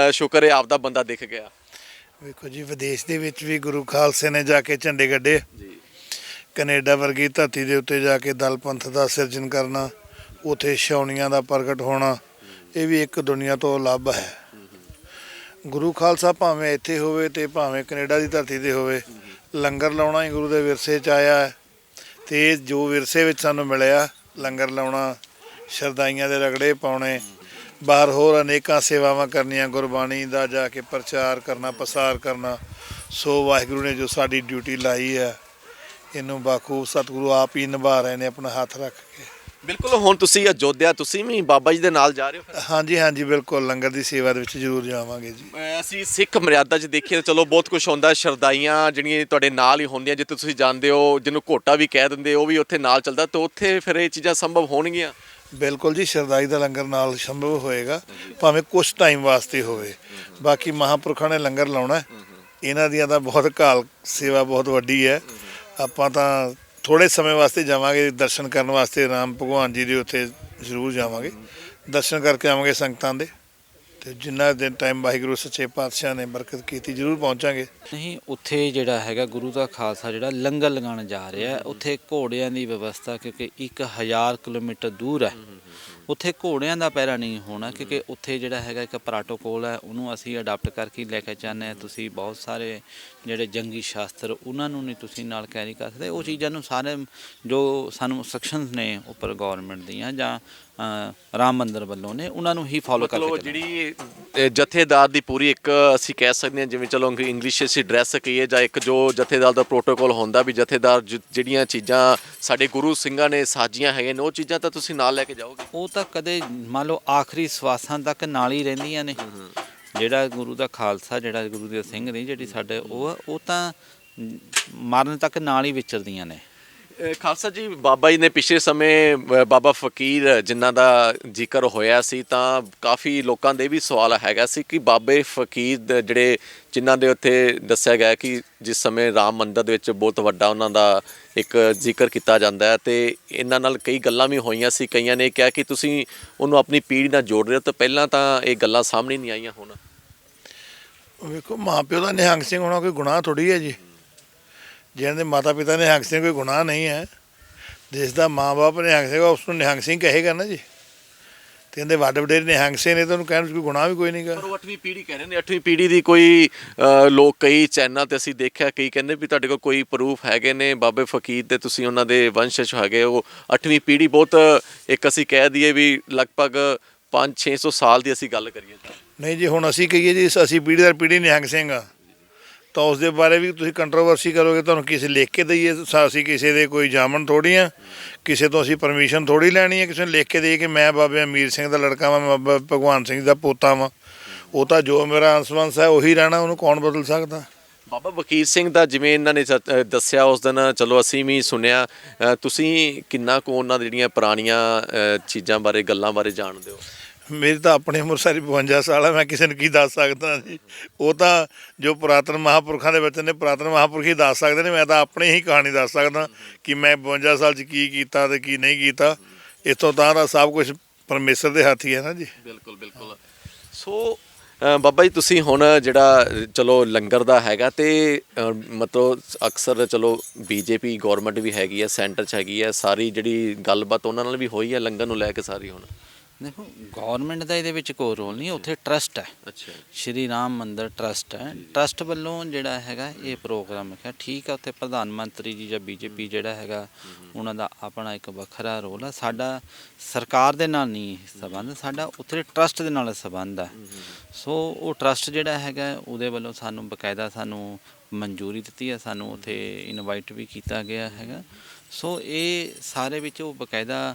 ਅ, ਸ਼ੁਕਰ ਹੈ ਆਪਦਾ ਬੰਦਾ ਦਿਖ ਗਿਆ। ਵੇਖੋ ਜੀ ਵਿਦੇਸ਼ ਦੇ ਵਿੱਚ ਵੀ ਗੁਰੂ ਖਾਲਸੇ ਨੇ ਜਾ ਕੇ ਝੰਡੇ ਗੱਡੇ। ਜੀ। ਕੈਨੇਡਾ ਵਰਗੀ ਧਰਤੀ ਦੇ ਉੱਤੇ ਜਾ ਕੇ ਦਲ ਪੰਥ ਦਾ ਸਿਰਜਣ ਕਰਨਾ ਉਥੇ ਛਾਉਣੀਆਂ ਦਾ ਪ੍ਰਗਟ ਹੋਣਾ ਇਹ ਵੀ ਇੱਕ ਦੁਨੀਆ ਤੋਂ ਅਲੱਗ ਹੈ। ਗੁਰੂ ਖਾਲਸਾ ਭਾਵੇਂ ਇੱਥੇ ਹੋਵੇ ਤੇ ਭਾਵੇਂ ਕੈਨੇਡਾ ਦੀ ਧਰਤੀ ਤੇ ਹੋਵੇ, ਲੰਗਰ ਲਾਉਣਾ ਹੀ ਗੁਰੂ ਦੇ ਵਿਰਸੇ 'ਚ ਆਇਆ ਹੈ ਤੇ ਜੋ ਵਿਰਸੇ ਵਿੱਚ ਸਾਨੂੰ ਮਿਲਿਆ, ਲੰਗਰ ਲਾਉਣਾ ਸ਼ਰਦਾਈਆਂ ਦੇ ਰਗੜੇ ਪਾਉਣੇ, ਬਾਹਰ ਹੋਰ ਅਨੇਕਾਂ ਸੇਵਾਵਾਂ ਕਰਨੀਆਂ, ਗੁਰਬਾਣੀ ਦਾ ਜਾ ਕੇ ਪ੍ਰਚਾਰ ਕਰਨਾ ਪ੍ਰਸਾਰ ਕਰਨਾ, ਸੋ ਵਾਹਿਗੁਰੂ ਨੇ ਜੋ ਸਾਡੀ ਡਿਊਟੀ ਲਾਈ ਹੈ, ਇਹਨੂੰ ਬਾਖੂ ਸਤਿਗੁਰੂ ਆਪ ਹੀ ਨਿਭਾ ਰਹੇ ਨੇ, ਆਪਣਾ ਹੱਥ ਰੱਖ ਕੇ। ਬਿਲਕੁਲ ਹੁਣ ਤੁਸੀਂ ਅਯੋਧਿਆ ਤੁਸੀਂ ਵੀ ਬਾਬਾ ਜੀ ਦੇ ਨਾਲ ਜਾ ਰਹੇ ਹੋ? ਹਾਂਜੀ ਹਾਂਜੀ ਬਿਲਕੁਲ ਲੰਗਰ ਦੀ ਸੇਵਾ ਦੇ ਵਿੱਚ ਜ਼ਰੂਰ ਜਾਵਾਂਗੇ ਜੀ ਅਹ ਅਸੀਂ ਸਿੱਖ ਮਰਿਆਦਾ 'ਚ ਦੇਖੀਏ ਤਾਂ ਚਲੋ ਬਹੁਤ ਕੁਝ ਹੁੰਦਾ ਸ਼ਰਦਾਈਆਂ ਜਿਹੜੀਆਂ ਤੁਹਾਡੇ ਨਾਲ ਹੀ ਹੁੰਦੀਆਂ ਜਿੱਥੇ ਤੁਸੀਂ ਜਾਂਦੇ ਹੋ ਜਿਹਨੂੰ ਘੋਟਾ ਵੀ ਕਹਿ ਦਿੰਦੇ ਉਹ ਵੀ ਉੱਥੇ ਨਾਲ ਚੱਲਦਾ ਤਾਂ ਉੱਥੇ ਫਿਰ ਇਹ ਚੀਜ਼ਾਂ ਸੰਭਵ ਹੋਣਗੀਆਂ ਬਿਲਕੁਲ ਜੀ ਸ਼ਰਦਾਈ ਦਾ ਲੰਗਰ ਨਾਲ ਸੰਭਵ ਹੋਏਗਾ ਭਾਵੇਂ ਕੁਝ ਟਾਈਮ ਵਾਸਤੇ ਹੋਵੇ ਬਾਕੀ ਮਹਾਂਪੁਰਖਾਂ ਨੇ ਲੰਗਰ ਲਾਉਣਾ ਹੈ। ਇਹਨਾਂ ਦੀਆਂ ਤਾਂ ਬਹੁਤ ਕਾਲ ਸੇਵਾ ਬਹੁਤ ਵੱਡੀ ਹੈ ਆਪਾਂ ਤਾਂ ਥੋੜੇ ਸਮੇਂ ਵਾਸਤੇ ਜਾਵਾਂਗੇ ਦਰਸ਼ਨ ਕਰਨ ਵਾਸਤੇ ਰਾਮ ਭਗਵਾਨ ਜੀ ਦੇ ਉੱਥੇ ਜ਼ਰੂਰ ਜਾਵਾਂਗੇ। ਦਰਸ਼ਨ ਕਰਕੇ ਆਵਾਂਗੇ ਸੰਗਤਾਂ ਦੇ ਤੇ ਜਿੰਨਾ ਦਿਨ ਟਾਈਮ ਵਾਹਿਗੁਰੂ ਸੱਚੇ ਪਾਤਸ਼ਾਹ ਨੇ ਬਰਕਤ ਕੀਤੀ ਜ਼ਰੂਰ ਪਹੁੰਚਾਂਗੇ। ਨਹੀਂ ਉੱਥੇ ਜਿਹੜਾ ਹੈਗਾ ਗੁਰੂ ਦਾ ਖਾਲਸਾ ਜਿਹੜਾ ਲੰਗਰ ਲਗਾਉਣ ਜਾ ਰਿਹਾ ਉੱਥੇ ਘੋੜਿਆਂ ਦੀ ਵਿਵਸਥਾ ਕਿਉਂਕਿ 1000 ਕਿਲੋਮੀਟਰ ਦੂਰ ਹੈ। ਉੱਥੇ ਘੋੜਿਆਂ ਦਾ ਪਹਿਰਾ ਨਹੀਂ ਹੋਣਾ, ਕਿਉਂਕਿ ਉੱਥੇ ਜਿਹੜਾ ਹੈਗਾ ਇੱਕ ਪ੍ਰੋਟੋਕੋਲ ਹੈ, ਉਹਨੂੰ ਅਸੀਂ ਅਡਾਪਟ ਕਰਕੇ ਲੈ ਕੇ ਚਾਹੁੰਦੇ ਹਾਂ। ਤੁਸੀਂ ਬਹੁਤ ਸਾਰੇ ਜਿਹੜੇ ਜੰਗੀ ਸ਼ਾਸਤਰ, ਉਹਨਾਂ ਨੂੰ ਨਹੀਂ ਤੁਸੀਂ ਨਾਲ ਕੈਰੀ ਕਰ ਸਕਦੇ। ਉਹ ਚੀਜ਼ਾਂ ਨੂੰ ਸਾਰੇ ਜੋ ਸਾਨੂੰ ਸੈਕਸ਼ਨਸ ਨੇ ਉੱਪਰ ਗਵਰਨਮੈਂਟ ਦੀਆਂ ਜਾਂ ਰਾਮ ਮੰਦਰ ਵੱਲੋਂ ਨੇ ਉਹਨਾਂ ਨੂੰ ਹੀ ਫਾਲੋ ਕਰਕੇ ਮਤਲਬ। ਜਿਹੜੀ ਜਥੇਦਾਰ ਦੀ ਪੂਰੀ ਇੱਕ ਅਸੀਂ ਕਹਿ ਸਕਦੇ ਹਾਂ ਜਿਵੇਂ ਚਲੋ ਇੰਗਲਿਸ਼ ਅਸੀਂ ਡਰੈਸ ਕਹੀਏ ਜਾਂ ਇੱਕ ਜੋ ਜਥੇਦਾਰ ਦਾ ਪ੍ਰੋਟੋਕਾਲ ਹੁੰਦਾ ਵੀ ਜਥੇਦਾਰ ਜ- ਜਿਹੜੀਆਂ ਚੀਜ਼ਾਂ ਸਾਡੇ ਗੁਰੂ ਸਿੰਘਾਂ ਨੇ ਸਾਜੀਆਂ ਹੈਗੀਆਂ ਨੇ ਉਹ ਚੀਜ਼ਾਂ ਤਾਂ ਤੁਸੀਂ ਨਾਲ ਲੈ ਕੇ ਜਾਓਗੇ? ਉਹ ਤਾਂ ਕਦੇ ਮੰਨ ਲਓ ਆਖਰੀ ਸਵਾਸਾਂ ਤੱਕ ਨਾਲ ਹੀ ਰਹਿੰਦੀਆਂ ਨੇ। ਜਿਹੜਾ ਗੁਰੂ ਦਾ ਖਾਲਸਾ ਜਿਹੜਾ ਗੁਰੂ ਦੇ ਸਿੰਘ ਨੇ ਜਿਹੜੀ ਸਾਡੇ ਉਹ ਆ, ਉਹ ਤਾਂ ਮ, ਮਰਨ ਤੱਕ ਨਾਲ ਹੀ ਵਿਚਰਦੀਆਂ ਨੇ। ਖਾਲਸਾ ਜੀ, ਬਾਬਾ ਜੀ ਨੇ ਪਿਛਲੇ ਸਮੇਂ ਬਾਬਾ ਫਕੀਰ ਜਿਨ੍ਹਾਂ ਦਾ ਜ਼ਿਕਰ ਹੋਇਆ ਸੀ, ਤਾਂ ਕਾਫੀ ਲੋਕਾਂ ਦੇ ਵੀ ਸਵਾਲ ਹੈਗਾ ਸੀ ਕਿ ਬਾਬੇ ਫਕੀਰ ਜਿਹੜੇ ਜਿਨ੍ਹਾਂ ਦੇ ਉੱਥੇ ਦੱਸਿਆ ਗਿਆ ਕਿ ਜਿਸ ਸਮੇਂ ਰਾਮ ਮੰਦਰ ਦੇ ਵਿੱਚ ਬਹੁਤ ਵੱਡਾ ਉਹਨਾਂ ਦਾ ਇੱਕ ਜ਼ਿਕਰ ਕੀਤਾ ਜਾਂਦਾ ਹੈ, ਤੇ ਇਹਨਾਂ ਨਾਲ ਕਈ ਗੱਲਾਂ ਵੀ ਹੋਈਆਂ ਸੀ, ਕਈਆਂ ਨੇ ਕਿਹਾ ਕਿ ਤੁਸੀਂ ਉਹਨੂੰ ਆਪਣੀ ਪੀੜ੍ਹੀ ਨਾਲ ਜੋੜ ਰਹੇ ਹੋ, ਤਾਂ ਪਹਿਲਾਂ ਤਾਂ ਇਹ ਗੱਲਾਂ ਸਾਹਮਣੇ ਨਹੀਂ ਆਈਆਂ ਹੁਣ। ਵੇਖੋ, ਮਾਪਿਓ ਦਾ ਨਿਹੰਗ ਸਿੰਘ ਹੋਣਾ ਕੋਈ ਗੁਨਾਹ ਥੋੜੀ ਹੈ ਜੀ। ਜਿਹਨਾਂ ਦੇ ਮਾਤਾ ਪਿਤਾ ਨਿਹੰਗ ਸਿੰਘ ਕੋਈ ਗੁਨਾਹ ਨਹੀਂ ਹੈ। ਜਿਸ ਦਾ ਮਾਂ-ਬਾਪ ਨਿਹੰਗ ਸਿੰਘ ਆ, ਉਸ ਨੂੰ ਨਿਹੰਗ ਸਿੰਘ ਕਹੇਗਾ ਨਾ ਜੀ। ਤੇ ਇਹਦੇ ਵੱਡੇ ਵੱਡੇ ਨਿਹੰਗ ਸਿੰਘ ਨੇ ਤਾਂ ਉਹਨੂੰ ਕਹਿਣ ਵਿੱਚ ਕੋਈ ਗੁਨਾਹ ਵੀ ਕੋਈ ਨਹੀਂਗਾ ਪਰ ਉਹ 8ਵੀਂ ਪੀੜ੍ਹੀ ਕਹਿ ਰਹੇ ਨੇ। 8ਵੀਂ ਪੀੜ੍ਹੀ ਦੀ ਕੋਈ ਲੋਕ ਕਈ ਚੈਨਲ ਤੇ ਅਸੀਂ ਦੇਖਿਆ ਕਈ ਕਹਿੰਦੇ ਵੀ ਤੁਹਾਡੇ ਕੋਲ ਕੋਈ ਪ੍ਰੂਫ ਹੈਗੇ ਨੇ। ਬਾਬੇ ਫਕੀਰ ਤੇ ਤੁਸੀਂ ਉਹਨਾਂ ਦੇ ਵੰਸ਼ਜ ਹੈਗੇ ਉਹ 8ਵੀਂ ਪੀੜ੍ਹੀ ਬਹੁਤ ਇੱਕ ਅਸੀਂ ਕਹਿ ਦਈਏ ਵੀ ਲਗਭਗ 5-600 ਸਾਲ ਦੀ ਅਸੀਂ ਗੱਲ ਕਰੀਏ ਤਾਂ। ਨਹੀਂ ਜੀ ਹੁਣ ਅਸੀਂ ਕਹੀਏ ਜੀ ਅਸੀਂ ਪੀੜ੍ਹੀ ਦਰ ਪੀੜ੍ਹੀ ਨਿਹੰਗ ਸਿੰਘ ਆ। ਤਾਂ ਉਸ ਦੇ ਬਾਰੇ ਵੀ ਤੁਸੀਂ ਕੰਟਰੋਵਰਸੀ ਕਰੋਗੇ ਤੁਹਾਨੂੰ ਕਿਸੇ ਲਿਖ ਕੇ ਦਈਏ ਤਾਂ ਅਸੀਂ ਕਿਸੇ ਦੇ ਕੋਈ ਜਾਮਨ ਥੋੜੀ ਆ ਕਿਸੇ ਤੋਂ ਅਸੀਂ ਪਰਮਿਸ਼ਨ ਥੋੜੀ ਲੈਣੀ ਹੈ ਕਿਸੇ ਨੂੰ ਲਿਖ ਕੇ ਦੇਈਏ ਕਿ ਮੈਂ ਬਾਬੇ ਅਮੀਰ ਸਿੰਘ ਦਾ ਲੜਕਾ ਵਾਂ ਮੈਂ ਬਾਬਾ ਭਗਵਾਨ ਸਿੰਘ ਦਾ ਪੋਤਾ ਵਾਂ। ਉਹ ਤਾਂ ਜੋ ਮੇਰਾ ਅੰਸ਼ਵੰਸ਼ ਹੈ ਉਹੀ ਰਹਿਣਾ ਉਹਨੂੰ ਕੌਣ ਬਦਲ ਸਕਦਾ? ਬਾਬਾ ਵਕੀਰ ਸਿੰਘ ਦਾ ਜਿਵੇਂ ਇਹਨਾਂ ਨੇ ਸ ਅ, ਦੱਸਿਆ ਉਸ ਦਿਨ ਚਲੋ ਅਸੀਂ ਵੀ ਸੁਣਿਆ ਅ, ਤੁਸੀਂ ਕਿੰਨਾ ਕੁ ਉਹਨਾਂ ਦੀਆਂ ਜਿਹੜੀਆਂ ਪੁਰਾਣੀਆਂ ਅ, ਚੀਜ਼ਾਂ ਬਾਰੇ ਗੱਲਾਂ ਬਾਰੇ ਜਾਣਦੇ ਹੋ? ਮੇਰੀ ਤਾਂ ਆਪਣੀ ਉਮਰ ਸਾਰੀ 52 ਸਾਲ ਹੈ ਮੈਂ ਕਿਸੇ ਨੂੰ ਕੀ ਦੱਸ ਸਕਦਾ ਜੀ? ਉਹ ਤਾਂ ਜੋ ਪੁਰਾਤਨ ਮਹਾਪੁਰਖਾਂ ਦੇ ਵਿੱਚ ਨੇ, ਪੁਰਾਤਨ ਮਹਾਪੁਰਖ ਹੀ ਦੱਸ ਸਕਦੇ ਨੇ, ਮੈਂ ਤਾਂ ਆਪਣੀ ਹੀ ਕਹਾਣੀ ਦੱਸ ਸਕਦਾ ਕਿ ਮੈਂ 52 ਸਾਲ 'ਚ ਕੀ ਕੀਤਾ ਤੇ ਕੀ ਨਹੀਂ ਕੀਤਾ। ਇਸ ਤੋਂ ਤਾਂ ਦਾ ਸਭ ਕੁਝ ਪਰਮੇਸ਼ਰ ਦੇ ਹੱਥ ਹੀ ਹੈ ਨਾ ਜੀ। ਬਿਲਕੁਲ ਬਿਲਕੁਲ। ਸੋ ਬਾਬਾ ਜੀ, ਤੁਸੀਂ ਹੁਣ ਜਿਹੜਾ, ਚਲੋ, ਲੰਗਰ ਦਾ ਹੈਗਾ ਤੇ ਮਤਲਬ ਅਕਸਰ ਚਲੋ ਬੀਜੇਪੀ ਗਵਰਨਮੈਂਟ ਵੀ ਹੈਗੀ ਹੈ, ਸੈਂਟਰ 'ਚ ਹੈਗੀ ਹੈ, ਸਾਰੀ ਜਿਹੜੀ ਗੱਲਬਾਤ ਉਹਨਾਂ ਨਾਲ ਵੀ ਹੋਈ ਹੈ ਲੰਗਰ ਨੂੰ ਲੈ ਕੇ ਸਾਰੀ ਹੁਣ? ਦੇਖੋ ਗਵਰਨਮੈਂਟ ਦਾ ਇਹਦੇ ਵਿੱਚ ਕੋਈ ਰੋਲ ਨਹੀਂ ਉੱਥੇ ਟਰਸਟ ਹੈ। ਅੱਛਾ। ਸ਼੍ਰੀ ਰਾਮ ਮੰਦਿਰ ਟਰਸਟ ਹੈ। ਟਰਸਟ ਵੱਲੋਂ ਜਿਹੜਾ ਹੈਗਾ ਇਹ ਪ੍ਰੋਗਰਾਮ ਹੈ ਠੀਕ ਹੈ ਉੱਥੇ ਪ੍ਰਧਾਨ ਮੰਤਰੀ ਜੀ ਜਾਂ ਬੀਜੇਪੀ ਜਿਹੜਾ ਹੈਗਾ ਉਹਨਾਂ ਦਾ ਆਪਣਾ ਇੱਕ ਵੱਖਰਾ ਰੋਲ ਹੈ ਸਾਡਾ ਸਰਕਾਰ ਦੇ ਨਾਲ ਨਹੀਂ ਸਬੰਧ ਸਾਡਾ ਉੱਥੇ ਟਰਸਟ ਦੇ ਨਾਲ ਸਬੰਧ ਹੈ ਸੋ ਉਹ ਟਰਸਟ ਜਿਹੜਾ ਹੈਗਾ ਉਹਦੇ ਵੱਲੋਂ ਸਾਨੂੰ ਬਕਾਇਦਾ ਸਾਨੂੰ ਮਨਜ਼ੂਰੀ ਦਿੱਤੀ ਹੈ ਸਾਨੂੰ ਉੱਥੇ ਇਨਵਾਈਟ ਵੀ ਕੀਤਾ ਗਿਆ ਹੈਗਾ। ਸੋ ਇਹ ਸਾਰੇ ਵਿੱਚ ਉਹ ਬਕਾਇਦਾ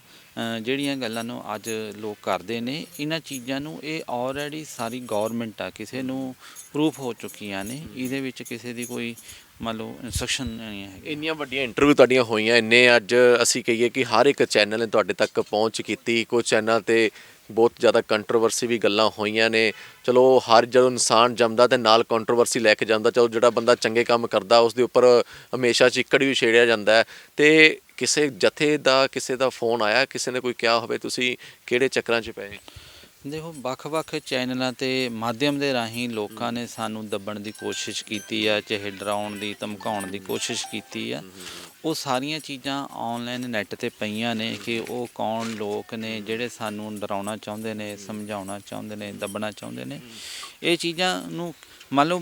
ਜਿਹੜੀਆਂ ਗੱਲਾਂ ਨੂੰ ਅੱਜ ਲੋਕ ਕਰਦੇ ਨੇ, ਇਹਨਾਂ ਚੀਜ਼ਾਂ ਨੂੰ ਇਹ ਆਲਰੇਡੀ ਸਾਰੀ ਗਵਰਨਮੈਂਟ ਆ, ਕਿਸੇ ਨੂੰ ਪ੍ਰੂਫ ਹੋ ਚੁੱਕੀਆਂ ਨੇ, ਇਹਦੇ ਵਿੱਚ ਕਿਸੇ ਦੀ ਕੋਈ ਮੰਨ ਲਓ ਇਨਸਟਰਕਸ਼ਨ ਨਹੀਂ ਹੈ। ਇੰਨੀਆਂ ਵੱਡੀਆਂ ਇੰਟਰਵਿਊ ਤੁਹਾਡੀਆਂ ਹੋਈਆਂ, ਇੰਨੇ ਅੱਜ ਅਸੀਂ ਕਹੀਏ ਕਿ ਹਰ ਇੱਕ ਚੈਨਲ ਨੇ ਤੁਹਾਡੇ ਤੱਕ ਪਹੁੰਚ ਕੀਤੀ ਕੁਝ ਚੈਨਲ ਤੇ ਬਹੁਤ ਜ਼ਿਆਦਾ ਕੰਟਰੋਵਰਸੀ ਵੀ ਗੱਲਾਂ ਹੋਈਆਂ ਨੇ। ਚਲੋ, ਹਰ ਜਦੋਂ ਇਨਸਾਨ ਜੰਮਦਾ ਤੇ ਨਾਲ ਕੰਟਰੋਵਰਸੀ ਲੈ ਕੇ ਜਾਂਦਾ, ਚਲੋ ਜਿਹੜਾ ਬੰਦਾ ਚੰਗੇ ਕੰਮ ਕਰਦਾ ਉਸ ਦੇ ਉੱਪਰ ਹਮੇਸ਼ਾ ਚਿੱਕੜ ਵੀ ਛੇੜਿਆ ਜਾਂਦਾ ਹੈ। ਤੇ ਕਿਸੇ ਜਥੇ ਦਾ, ਕਿਸੇ ਦਾ ਫੋਨ ਆਇਆ, ਕਿਸੇ ਨੇ ਕੋਈ ਕਿਹਾ ਹੋਵੇ, ਤੁਸੀਂ ਕਿਹੜੇ ਚੱਕਰਾਂ 'ਚ ਪਏ? ਦੇਖੋ, ਵੱਖ-ਵੱਖ ਚੈਨਲਾਂ ਤੇ ਮਾਧਿਅਮ ਦੇ ਰਾਹੀਂ ਲੋਕਾਂ ਨੇ ਸਾਨੂੰ ਦੱਬਣ ਦੀ ਕੋਸ਼ਿਸ਼ ਕੀਤੀ ਆ ਚਾਹੇ ਡਰਾਉਣ ਦੀ, ਧਮਕਾਉਣ ਦੀ ਕੋਸ਼ਿਸ਼ ਕੀਤੀ ਆ। ਉਹ ਸਾਰੀਆਂ ਚੀਜ਼ਾਂ ਆਨਲਾਈਨ ਨੈੱਟ ਤੇ ਪਈਆਂ ਨੇ ਕਿ ਉਹ ਕੌਣ ਲੋਕ ਨੇ, ਜਿਹੜੇ ਸਾਨੂੰ ਡਰਾਉਣਾ ਚਾਹੁੰਦੇ ਨੇ, ਸਮਝਾਉਣਾ ਚਾਹੁੰਦੇ ਨੇ, ਦੱਬਣਾ ਚਾਹੁੰਦੇ ਨੇ। ਇਹ ਚੀਜ਼ਾਂ ਨੂੰ ਮੰਨ ਲਓ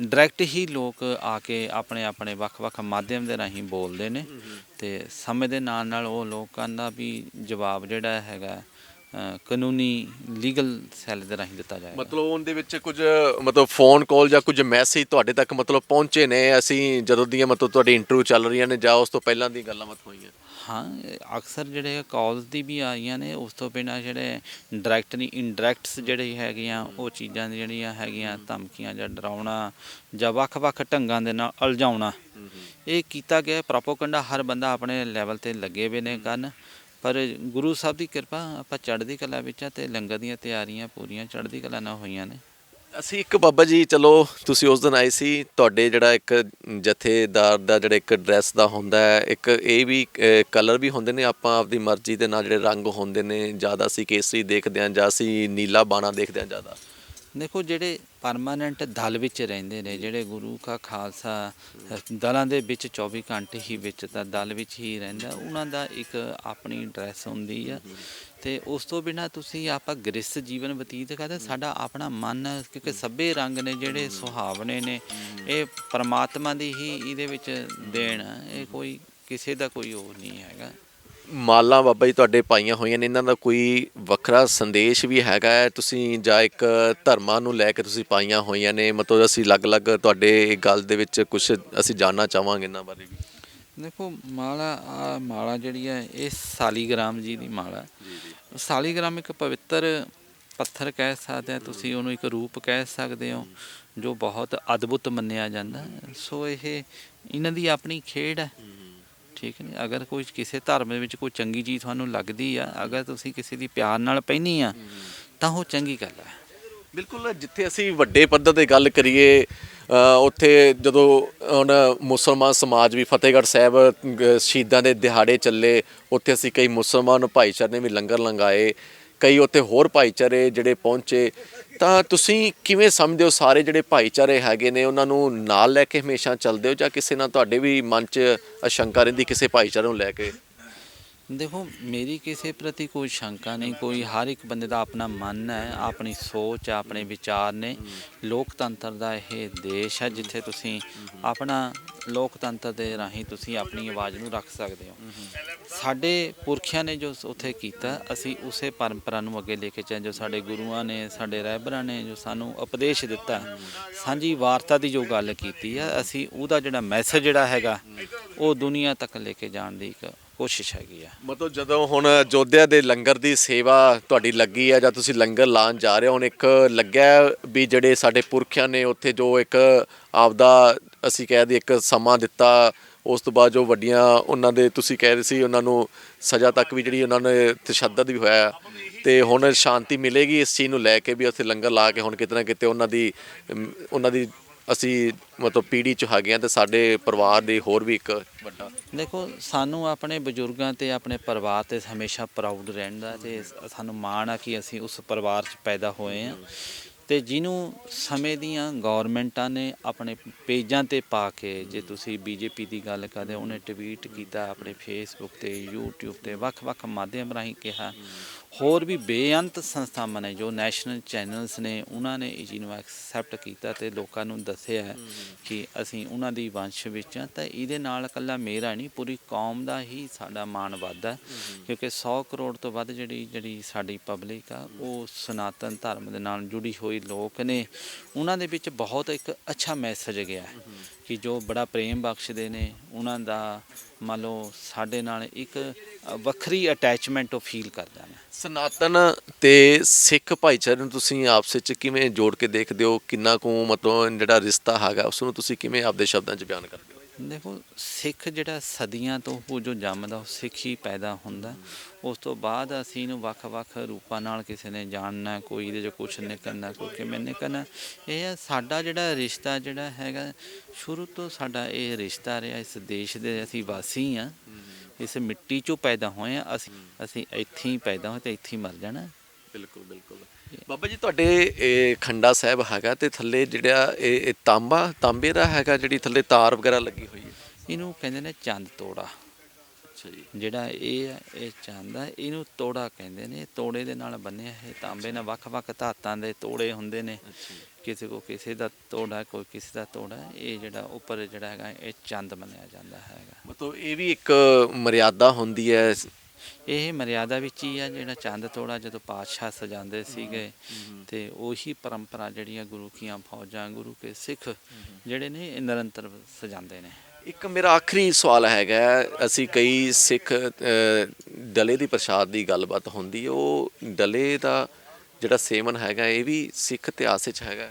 ਡਾਇਰੈਕਟ ਹੀ ਲੋਕ ਆ ਕੇ ਆਪਣੇ ਆਪਣੇ ਵੱਖ-ਵੱਖ ਮਾਧਿਅਮ ਦੇ ਰਾਹੀਂ ਬੋਲਦੇ ਨੇ ਤੇ ਸਮੇਂ ਦੇ ਨਾਲ ਨਾਲ ਉਹ ਲੋਕਾਂ ਦਾ ਵੀ ਜਵਾਬ ਜਿਹੜਾ ਹੈਗਾ ਕਾਨੂੰਨੀ ਲੀਗਲ ਸੈੱਲ ਦੇ ਰਾਹੀਂ ਦਿੱਤਾ ਜਾਏਗਾ। ਮਤਲਬ ਉਹਦੇ ਵਿੱਚ ਕੁਝ ਮਤਲਬ ਫੋਨ ਕਾਲ ਜਾਂ ਕੁਝ ਮੈਸੇਜ ਤੁਹਾਡੇ ਤੱਕ ਮਤਲਬ ਪਹੁੰਚੇ ਨੇ? ਅਸੀਂ ਜਦੋਂ ਦੀਆਂ ਮਤਲਬ ਤੁਹਾਡੀ ਇੰਟਰਵਿਊ ਚੱਲ ਰਹੀਆਂ ਨੇ ਜਾਂ ਉਸ ਤੋਂ ਪਹਿਲਾਂ ਦੀ ਗੱਲਾਂ ਮਤ ਹੋਈਆਂ? ਹਾਂ ਅਕਸਰ ਜਿਹੜੇ ਕਾਲਸ ਦੀ ਵੀ ਆਈਆਂ ਨੇ ਉਸ ਤੋਂ ਬਿਨਾਂ ਜਿਹੜੇ ਡਾਇਰੈਕਟ ਨਹੀਂ ਇਨਡਾਇਰੈਕਟਸ ਜਿਹੜੇ ਹੈਗੀਆਂ ਉਹ ਚੀਜ਼ਾਂ ਜਿਹੜੀਆਂ ਹੈਗੀਆਂ ਧਮਕੀਆਂ ਜਾਂ ਡਰਾਉਣਾ ਜਾਂ ਵੱਖ-ਵੱਖ ਢੰਗਾਂ ਦੇ ਨਾਲ ਅਲਝਾਉਣਾ ਇਹ ਕੀਤਾ ਗਿਆ ਪ੍ਰੋਪੋਗੰਡਾ ਹਰ ਬੰਦਾ ਆਪਣੇ ਲੈਵਲ ਤੇ ਲੱਗੇ ਹੋਏ ਨੇ ਕਰਨ। ਪਰ ਗੁਰੂ ਸਾਹਿਬ ਦੀ ਕਿਰਪਾ ਆਪਾਂ ਚੜ੍ਹਦੀ ਕਲਾ ਵਿੱਚ ਆ ਤੇ ਲੰਗਰ ਦੀਆਂ ਤਿਆਰੀਆਂ ਪੂਰੀਆਂ ਚੜ੍ਹਦੀ ਕਲਾ ਨਾਲ ਹੋਈਆਂ ਨੇ। ਅਸੀਂ ਇੱਕ ਬਾਬਾ ਜੀ, ਚਲੋ, ਤੁਸੀਂ ਉਸ ਦਿਨ ਆਏ ਸੀ, ਤੁਹਾਡੇ ਜਿਹੜਾ ਇੱਕ ਜਥੇਦਾਰ ਦਾ ਜਿਹੜਾ ਇੱਕ ਡਰੈਸ ਦਾ ਹੁੰਦਾ ਹੈ, ਇੱਕ ਇਹ ਵੀ ਕਲਰ ਵੀ ਹੁੰਦੇ ਨੇ, ਆਪਾਂ ਆਪਦੀ ਮਰਜ਼ੀ ਦੇ ਨਾਲ ਜਿਹੜੇ ਰੰਗ ਹੁੰਦੇ ਨੇ, ਜ਼ਿਆਦਾ ਅਸੀਂ ਕੇਸਰੀ ਦੇਖਦੇ ਹਾਂ ਜਾਂ ਅਸੀਂ ਨੀਲਾ ਬਾਣਾ ਦੇਖਦੇ ਹਾਂ ਜ਼ਿਆਦਾ। ਦੇਖੋ ਜਿਹੜੇ ਪਰਮਾਨੈਂਟ ਦਲ ਵਿੱਚ ਰਹਿੰਦੇ ਨੇ, ਜਿਹੜੇ ਗੁਰੂ ਕਾ ਖਾਲਸਾ, ਦਲਾਂ ਦੇ ਵਿੱਚ 24 ਘੰਟੇ ਹੀ ਵਿੱਚ ਤਾਂ ਦਲ ਵਿੱਚ ਹੀ ਰਹਿੰਦਾ, ਉਹਨਾਂ ਦਾ ਇੱਕ ਆਪਣੀ ਡਰੈਸ ਹੁੰਦੀ ਆ। ਤੇ ਉਸ ਤੋਂ ਬਿਨਾ ਤੁਸੀਂ ਆਪਾਂ ਗ੍ਰਸਥ ਜੀਵਨ ਬਤੀਤ ਕਰਦੇ, ਸਾਡਾ ਆਪਣਾ ਮਨ, ਕਿਉਂਕਿ ਸੱਭੇ ਰੰਗ ਨੇ ਜਿਹੜੇ ਸੁਹਾਵਣੇ ਨੇ, ਇਹ ਪਰਮਾਤਮਾ ਦੀ ਹੀ ਇਹਦੇ ਵਿੱਚ ਦੇਣ ਇਹ ਕੋਈ ਕਿਸੇ ਦਾ ਕੋਈ ਉਹ ਨਹੀਂ ਹੈਗਾ। ਮਾਲਾ ਬਾਬਾ ਜੀ ਤੁਹਾਡੇ ਪਾਈਆਂ ਹੋਈਆਂ ਨੇ ਇਹਨਾਂ ਦਾ ਕੋਈ ਵੱਖਰਾ ਸੰਦੇਸ਼ ਵੀ ਹੈਗਾ ਹੈ? ਤੁਸੀਂ ਜਾਂ ਇੱਕ ਧਰਮਾਂ ਨੂੰ ਲੈ ਕੇ ਤੁਸੀਂ ਪਾਈਆਂ ਹੋਈਆਂ ਨੇ? ਮਤਲਬ ਅਸੀਂ ਅਲੱਗ-ਅਲੱਗ ਤੁਹਾਡੇ ਇਹ ਗੱਲ ਦੇ ਵਿੱਚ ਕੁਝ ਅਸੀਂ ਜਾਨਣਾ ਚਾਹਾਂਗੇ ਇਹਨਾਂ ਬਾਰੇ ਵੀ। ਦੇਖੋ ਮਾਲਾ ਆ ਮਾਲਾ ਜਿਹੜੀ ਹੈ ਇਹ ਸਾਲੀਗ੍ਰਾਮ ਜੀ ਦੀ ਮਾਲਾ ਸਾਲੀਗ੍ਰਾਮ ਇੱਕ ਪਵਿੱਤਰ ਪੱਥਰ ਕਹਿ ਸਕਦੇ ਆ ਤੁਸੀਂ ਉਹਨੂੰ ਇੱਕ ਰੂਪ ਕਹਿ ਸਕਦੇ ਹੋ ਜੋ ਬਹੁਤ ਅਦਭੁਤ ਮੰਨਿਆ ਜਾਂਦਾ ਹੈ। ਸੋ ਇਹ ਇਹਨਾਂ ਦੀ ਆਪਣੀ ਖੇਡ ਹੈ। ਠੀਕ ਨਹੀਂ ਅਗਰ ਕੋਈ ਕਿਸੇ ਧਰਮ ਦੇ ਵਿੱਚ ਕੋਈ ਚੰਗੀ ਚੀਜ਼ ਤੁਹਾਨੂੰ ਲੱਗਦੀ ਆ, ਅਗਰ ਤੁਸੀਂ ਕਿਸੇ ਦੀ ਪਿਆਰ ਨਾਲ ਪਹਿਨੀ ਆ, ਤਾਂ ਉਹ ਚੰਗੀ ਗੱਲ ਹੈ ਬਿਲਕੁਲ, ਜਿੱਥੇ ਅਸੀਂ ਵੱਡੇ ਪੱਧਰ ਤੇ ਗੱਲ ਕਰੀਏ ਉੱਥੇ ਜਦੋਂ ਹੁਣ ਮੁਸਲਮਾਨ ਸਮਾਜ ਵੀ ਫਤਿਹਗੜ੍ਹ ਸਾਹਿਬ ਸ਼ਹੀਦਾਂ ਦੇ ਦਿਹਾੜੇ ਚੱਲੇ, ਉੱਥੇ ਅਸੀਂ ਕਈ ਮੁਸਲਮਾਨ ਭਾਈਚਾਰੇ ਨੇ ਵੀ ਲੰਗਰ ਲੰਗਾਏ ਕਈ ਉੱਥੇ ਹੋਰ ਭਾਈਚਾਰੇ ਜਿਹੜੇ ਪਹੁੰਚੇ, ਤਾਂ ਤੁਸੀਂ ਕਿਵੇਂ ਸਮਝਦੇ ਹੋ ਸਾਰੇ ਜਿਹੜੇ ਭਾਈਚਾਰੇ ਹੈਗੇ ਨੇ, ਉਹਨਾਂ ਨੂੰ ਨਾਲ ਲੈ ਕੇ ਹਮੇਸ਼ਾ ਚੱਲਦੇ ਹੋ ਜਾਂ ਕਿਸੇ ਨਾਲ ਤੁਹਾਡੇ ਵੀ ਮਨ 'ਚ ਅਸ਼ੰਕਾ ਰਹਿੰਦੀ ਕਿਸੇ ਭਾਈਚਾਰੇ ਨੂੰ ਲੈ ਕੇ? ਦੇਖੋ, ਮੇਰੀ ਕਿਸੇ ਪ੍ਰਤੀ ਕੋਈ ਸ਼ੰਕਾ ਨਹੀਂ, ਕੋਈ ਹਰ ਇੱਕ ਬੰਦੇ ਦਾ ਆਪਣਾ ਮਨ ਹੈ, ਆਪਣੀ ਸੋਚ ਹੈ, ਆਪਣੇ ਵਿਚਾਰ ਨੇ। ਲੋਕਤੰਤਰ ਦਾ ਇਹ ਦੇਸ਼ ਹੈ, ਜਿੱਥੇ ਤੁਸੀਂ ਆਪਣਾ ਲੋਕਤੰਤਰ ਦੇ ਰਾਹੀਂ ਤੁਸੀਂ ਆਪਣੀ ਆਵਾਜ਼ ਨੂੰ ਰੱਖ ਸਕਦੇ ਹੋ। ਸਾਡੇ ਪੁਰਖਿਆਂ ਨੇ ਜੋ ਉੱਥੇ ਕੀਤਾ, ਅਸੀਂ ਉਸੇ ਪਰੰਪਰਾ ਨੂੰ ਅੱਗੇ ਲੈ ਕੇ ਚੱਲ, ਜੋ ਸਾਡੇ ਗੁਰੂਆਂ ਨੇ, ਸਾਡੇ ਰਹਿਬਰਾਂ ਨੇ, ਜੋ ਸਾਨੂੰ ਉਪਦੇਸ਼ ਦਿੱਤਾ। ਸਾਂਝੀ ਵਾਰਤਾ ਦੀ ਜੋ ਗੱਲ ਕੀਤੀ ਹੈ, ਅਸੀਂ ਉਹਦਾ ਜਿਹੜਾ ਮੈਸੇਜ ਜਿਹੜਾ ਹੈਗਾ, ਉਹ ਦੁਨੀਆ ਤੱਕ ਲੈ ਕੇ ਜਾਣ ਦੀ ਇੱਕ ਕੋਸ਼ਿਸ਼ ਹੈਗੀ ਆ। ਮਤਲਬ ਜਦੋਂ ਹੁਣ ਜੋਧਿਆ ਦੇ ਲੰਗਰ ਦੀ ਸੇਵਾ ਤੁਹਾਡੀ ਲੱਗੀ ਹੈ ਜਾਂ ਤੁਸੀਂ ਲੰਗਰ ਲਾਣ ਜਾ ਰਹੇ ਹੋ, ਹੁਣ ਇੱਕ ਲੱਗਿਆ ਵੀ ਜਿਹੜੇ ਸਾਡੇ ਪੁਰਖਿਆਂ ਨੇ ਉੱਥੇ ਜੋ ਇੱਕ ਆਪਦਾ ਅਸੀਂ ਕਹਿ ਦਈਏ ਇੱਕ ਸਮਾਂ ਦਿੱਤਾ, ਉਸ ਤੋਂ ਬਾਅਦ ਜੋ ਵੱਡੀਆਂ ਉਹਨਾਂ ਦੇ ਤੁਸੀਂ ਕਹਿ ਰਹੇ ਸੀ ਉਹਨਾਂ ਨੂੰ ਸਜ਼ਾ ਤੱਕ ਵੀ ਜਿਹੜੀ ਉਹਨਾਂ ਨੇ ਤਸ਼ੱਦਦ ਵੀ ਹੋਇਆ। ਤੇ ਹੁਣ ਸ਼ਾਂਤੀ ਮਿਲੇਗੀ ਇਸ ਚੀਜ਼ ਨੂੰ ਲੈ ਕੇ ਵੀ ਉੱਥੇ ਲੰਗਰ ਲਾ ਕੇ ਹੁਣ ਕਿਤੇ ਨਾ ਕਿਤੇ ਉਹਨਾਂ ਦੀ ਉਹਨਾਂ ਦੀ ਅਸੀਂ ਮਤਲਬ ਪੀੜ੍ਹੀ ਚ ਹੈਗੇ ਹਾਂ ਤੇ ਸਾਡੇ ਪਰਿਵਾਰ ਦੇ ਹੋਰ ਵੀ ਇੱਕ ਵੱਡਾ। ਦੇਖੋ ਸਾਨੂੰ ਆਪਣੇ ਬਜ਼ੁਰਗਾਂ ਤੇ ਆਪਣੇ ਪਰਿਵਾਰ ਤੇ ਹਮੇਸ਼ਾ ਪ੍ਰਾਊਡ ਰਹਿਣ ਦਾ ਤੇ ਸਾਨੂੰ ਮਾਣ ਆ ਕਿ ਅਸੀਂ ਉਸ ਪਰਿਵਾਰ 'ਚ ਪੈਦਾ ਹੋਏ ਆ ਤੇ ਜਿਹਨੂੰ ਸਮੇਂ ਦੀਆਂ ਗਵਰਨਮੈਂਟਾਂ ਨੇ ਆਪਣੇ ਪੇਜਾਂ ਤੇ ਪਾ ਕੇ ਜੇ ਤੁਸੀਂ ਬੀਜੇਪੀ ਦੀ ਗੱਲ ਕਰਦੇ ਹੋ, ਉਹਨੇ ਟਵੀਟ ਕੀਤਾ ਆਪਣੇ ਫੇਸਬੁੱਕ ਤੇ YouTube ਤੇ ਵੱਖ-ਵੱਖ ਮਾਧਿਅਮ ਰਾਹੀਂ ਕਿਹਾ। ਹੋਰ ਵੀ ਬੇਅੰਤ ਸੰਸਥਾਵਾਂ ਨੇ ਜੋ ਨੈਸ਼ਨਲ ਚੈਨਲਸ ਨੇ ਉਹਨਾਂ ਨੇ ਇਸ ਚੀਜ਼ ਨੂੰ ਐਕਸੈਪਟ ਕੀਤਾ ਤੇ ਲੋਕਾਂ ਨੂੰ ਦੱਸਿਆ ਕਿ ਅਸੀਂ ਉਹਨਾਂ ਦੀ ਵੰਸ਼ ਵਿੱਚ ਆ ਤਾਂ ਇਹਦੇ ਨਾਲ ਇਕੱਲਾ ਮੇਰਾ ਨਹੀਂ ਪੂਰੀ ਕੌਮ ਦਾ ਹੀ ਸਾਡਾ ਮਾਣ ਵੱਧਦਾ ਕਿਉਂਕਿ 100 ਕਰੋੜ ਤੋਂ ਵੱਧ ਜਿਹੜੀ ਜਿਹੜੀ ਸਾਡੀ ਪਬਲਿਕ ਆ ਉਹ ਸਨਾਤਨ ਧਰਮ ਦੇ ਨਾਲ ਜੁੜੀ ਹੋਈ ਲੋਕ ਨੇ। ਉਹਨਾਂ ਦੇ ਵਿੱਚ ਬਹੁਤ ਇੱਕ ਅੱਛਾ ਮੈਸੇਜ ਗਿਆ ਕਿ ਜੋ ਬੜਾ ਪ੍ਰੇਮ ਬਖਸ਼ਦੇ ਨੇ ਉਹਨਾਂ ਦਾ ਮੰਨ ਲਓ ਸਾਡੇ ਨਾਲ ਇੱਕ ਵੱਖਰੀ ਅਟੈਚਮੈਂਟ ਉਹ ਫੀਲ ਕਰਦਾ ਨੇ ਸਨਾਤਨ ਤੇ ਸਿੱਖ ਭਾਈਚਾਰੇ ਨੂੰ ਤੁਸੀਂ ਆਪਸ ਵਿੱਚ ਕਿਵੇਂ ਜੋੜ ਕੇ ਦੇਖਦੇ ਹੋ? ਕਿੰਨਾ ਕੁ ਮਤਲਬ ਜਿਹੜਾ ਰਿਸ਼ਤਾ ਹੈਗਾ ਉਸ ਨੂੰ ਤੁਸੀਂ ਕਿਵੇਂ ਆਪਦੇ ਸ਼ਬਦਾਂ 'ਚ ਬਿਆਨ ਕਰਦੇ ਹੋ? ਦੇਖੋ, ਸਿੱਖ ਜਿਹੜਾ ਸਦੀਆਂ ਤੋਂ ਉਹ ਜੋ ਜੰਮਦਾ, ਉਹ ਸਿੱਖ ਹੀ ਪੈਦਾ ਹੁੰਦਾ। ਉਸ ਤੋਂ ਬਾਅਦ ਅਸੀਂ ਇਹਨੂੰ ਵੱਖ-ਵੱਖ ਰੂਪਾਂ ਨਾਲ ਕਿਸੇ ਨੇ ਜਾਣਨਾ, ਕੋਈ ਇਹਦੇ 'ਚ ਕੁਛ ਨਹੀਂ ਕਰਨਾ ਕੋਈ ਕਿਵੇਂ ਨਹੀਂ ਕਰਨਾ ਇਹ ਆ ਸਾਡਾ ਜਿਹੜਾ ਰਿਸ਼ਤਾ ਜਿਹੜਾ ਹੈਗਾ, ਸ਼ੁਰੂ ਤੋਂ ਸਾਡਾ ਇਹ ਰਿਸ਼ਤਾ ਰਿਹਾ, ਇਸ ਦੇਸ਼ ਦੇ ਅਸੀਂ ਵਾਸੀ ਆ ਇਸ ਮਿੱਟੀ 'ਚੋਂ ਪੈਦਾ ਹੋਏ ਆ ਅਸੀਂ ਅਸੀਂ ਇੱਥੇ ਹੀ ਪੈਦਾ ਹੋਏ ਤੇ ਇੱਥੇ ਹੀ ਮਰ ਜਾਣਾ। ਬਿਲਕੁਲ ਬਿਲਕੁਲ। ਬਾਬਾ ਜੀ ਤੁਹਾਡੇ ਇਹ ਖੰਡਾ ਸਾਹਿਬ ਹੈਗਾ ਤੇ ਥੱਲੇ ਜਿਹੜਾ ਇਹ ਇਹ ਤਾਂਬਾ ਤਾਂਬੇ ਦਾ ਹੈਗਾ ਜਿਹੜੀ ਥੱਲੇ ਤਾਰ ਵਗੈਰਾ ਲੱਗੀ ਹੋਈ ਹੈ? ਇਹਨੂੰ ਕਹਿੰਦੇ ਨੇ ਚੰਦ ਤੋੜਾ। ਅੱਛਾ ਜੀ। ਜਿਹੜਾ ਇਹ ਆ ਇਹ ਚਾਂਦਾ ਇਹਨੂੰ ਤੋੜਾ ਕਹਿੰਦੇ ਨੇ। ਤੋੜੇ ਦੇ ਨਾਲ ਬੰਨਿਆ ਇਹ ਤਾਂਬੇ ਨਾਲ ਵੱਖ-ਵੱਖ ਧਾਤਾਂ ਦੇ ਤੋੜੇ ਹੁੰਦੇ ਨੇ। ਕਿਸੇ ਕੋ ਕਿਸੇ ਦਾ ਤੋੜਾ ਕੋਈ ਕਿਸੇ ਦਾ ਤੋੜਾ ਇਹ ਜਿਹੜਾ ਉੱਪਰ ਜਿਹੜਾ ਹੈਗਾ ਇਹ ਚੰਦ ਮੰਨਿਆ ਜਾਂਦਾ ਹੈਗਾ। ਮਤਲਬ ਇਹ ਵੀ ਇੱਕ ਮਰਿਆਦਾ ਹੁੰਦੀ ਹੈ ਇਹ ਮਰਿਆਦਾ ਵਿੱਚ ਹੀ ਆ ਜਿਹੜਾ ਚੰਦ ਤੋੜਾ ਜਦੋਂ ਪਾਤਸ਼ਾਹ ਸਜਾਉਂਦੇ ਸੀਗੇ ਤੇ ਉਹੀ ਪਰੰਪਰਾ ਜਿਹੜੀਆਂ ਗੁਰੂ ਕੀਆਂ ਫੌਜਾਂ, ਗੁਰੂ ਕੇ ਸਿੱਖ ਜਿਹੜੇ ਨੇ ਇਹ ਨਿਰੰਤਰ ਸਜਾਉਂਦੇ ਨੇ। ਇੱਕ ਮੇਰਾ ਆਖਰੀ ਸਵਾਲ ਹੈਗਾ ਅਸੀਂ ਕਈ ਸਿੱਖ ਡਲੇ ਦੀ ਪ੍ਰਸ਼ਾਦ ਦੀ ਗੱਲਬਾਤ ਹੁੰਦੀ, ਉਹ ਡਲੇ ਦਾ ਜਿਹੜਾ ਸੇਵਨ ਹੈਗਾ, ਇਹ ਵੀ ਸਿੱਖ ਇਤਿਹਾਸ ਵਿੱਚ ਹੈਗਾ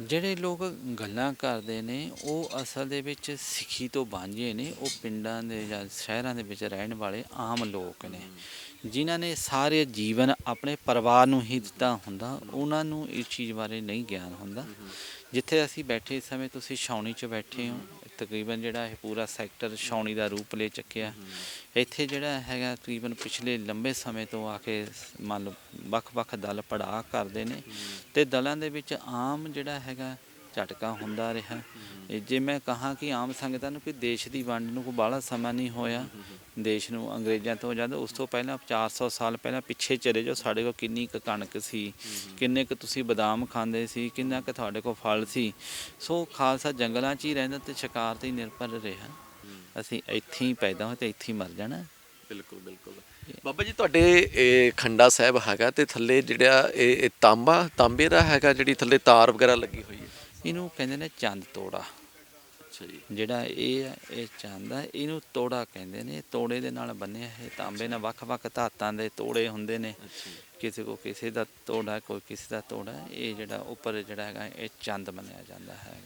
ਜਿਹੜੇ ਲੋਕ ਗੱਲਾਂ ਕਰਦੇ ਨੇ, ਉਹ ਅਸਲ ਦੇ ਵਿੱਚ ਸਿੱਖੀ ਤੋਂ ਵਾਂਝੇ ਨੇ। ਉਹ ਪਿੰਡਾਂ ਦੇ ਜਾਂ ਸ਼ਹਿਰਾਂ ਦੇ ਵਿੱਚ ਰਹਿਣ ਵਾਲੇ ਆਮ ਲੋਕ ਨੇ। ਜਿਨ੍ਹਾਂ ਨੇ ਸਾਰੇ ਜੀਵਨ ਆਪਣੇ ਪਰਿਵਾਰ ਨੂੰ ਹੀ ਦਿੱਤਾ ਹੁੰਦਾ, ਉਹਨਾਂ ਨੂੰ ਇਸ ਚੀਜ਼ ਬਾਰੇ ਨਹੀਂ ਗਿਆਨ ਹੁੰਦਾ। ਜਿੱਥੇ ਅਸੀਂ ਬੈਠੇ ਇਸ ਸਮੇਂ ਤੁਸੀਂ ਛਾਉਣੀ 'ਚ ਬੈਠੇ ਹੋ। ਤਕਰੀਬਨ ਜਿਹੜਾ ਇਹ ਪੂਰਾ ਸੈਕਟਰ ਛਾਉਣੀ ਦਾ ਰੂਪ ਲੈ ਚੱਕਿਆ। ਇੱਥੇ ਜਿਹੜਾ ਹੈਗਾ ਤਕਰੀਬਨ ਪਿਛਲੇ ਲੰਬੇ ਸਮੇਂ ਤੋਂ ਆ ਕੇ ਮੰਨ ਲਓ ਵੱਖ-ਵੱਖ ਦਲ ਪੜਾ ਕਰਦੇ ਨੇ ਤੇ ਦਲਾਂ ਦੇ ਵਿੱਚ ਆਮ ਜਿਹੜਾ ਹੈਗਾ ਝਟਕਾ ਹੁੰਦਾ ਰਿਹਾ। ਜੇ ਮੈਂ ਕਹਾਂ ਕਿ ਆਮ ਸੰਗਤਾਂ ਨੂੰ ਕਿ ਦੇਸ਼ ਦੀ ਵੰਡ ਨੂੰ ਕੋਈ ਬਾਹਲਾ ਸਮਾਂ ਨਹੀਂ ਹੋਇਆ। ਦੇਸ਼ ਨੂੰ ਅੰਗਰੇਜ਼ਾਂ ਤੋਂ ਜਦ ਉਸ ਤੋਂ ਪਹਿਲਾਂ 400 ਸਾਲ ਪਹਿਲਾਂ ਪਿੱਛੇ ਚਲੇ ਜਾਓ ਸਾਡੇ ਕੋਲ ਕਿੰਨੀ ਕੁ ਕਣਕ ਸੀ ਕਿੰਨੇ ਕੁ ਤੁਸੀਂ ਬਦਾਮ ਖਾਂਦੇ ਸੀ ਕਿੰਨਾ ਕੁ ਤੁਹਾਡੇ ਕੋਲ ਫਲ ਸੀ। ਸੋ ਖਾਲਸਾ ਜੰਗਲਾਂ 'ਚ ਹੀ ਰਹਿੰਦਾ ਤੇ ਸ਼ਿਕਾਰ ਤੇ ਹੀ ਨਿਰਭਰ ਰਿਹਾ। ਅਸੀਂ ਇੱਥੇ ਹੀ ਪੈਦਾ ਹੋਏ ਤੇ ਇੱਥੇ ਹੀ ਮਰ ਜਾਣਾ। ਬਿਲਕੁਲ ਬਿਲਕੁਲ। ਬਾਬਾ ਜੀ ਤੁਹਾਡੇ ਇਹ ਖੰਡਾ ਸਾਹਿਬ ਹੈਗਾ ਤੇ ਥੱਲੇ ਜਿਹੜਾ ਇਹ ਤਾਂਬਾ ਤਾਂਬੇ ਦਾ ਹੈਗਾ ਜਿਹੜੀ ਥੱਲੇ ਤਾਰ ਵਗੈਰਾ ਲੱਗੀ ਹੋਈ ਇਹਨੂੰ ਕਹਿੰਦੇ ਨੇ ਚੰਦ ਤੋੜਾ। ਅੱਛਾ ਜੀ। ਜਿਹੜਾ ਇਹ ਆ, ਇਹ ਚਾਂਦਾ ਇਹਨੂੰ ਤੋੜਾ ਕਹਿੰਦੇ ਨੇ। ਤੋੜੇ ਦੇ ਨਾਲ ਬੰਨਿਆ ਇਹ ਤਾਂਬੇ ਨਾਲ ਵੱਖ-ਵੱਖ ਧਾਤਾਂ ਦੇ ਤੋੜੇ ਹੁੰਦੇ ਨੇ। ਕਿਸੇ ਕੋ ਕਿਸੇ ਦਾ ਤੋੜਾ ਕੋਈ ਕਿਸੇ ਦਾ ਤੋੜਾ ਇਹ ਜਿਹੜਾ ਉੱਪਰ ਜਿਹੜਾ ਹੈਗਾ ਇਹ ਚੰਦ ਮੰਨਿਆ ਜਾਂਦਾ ਹੈਗਾ।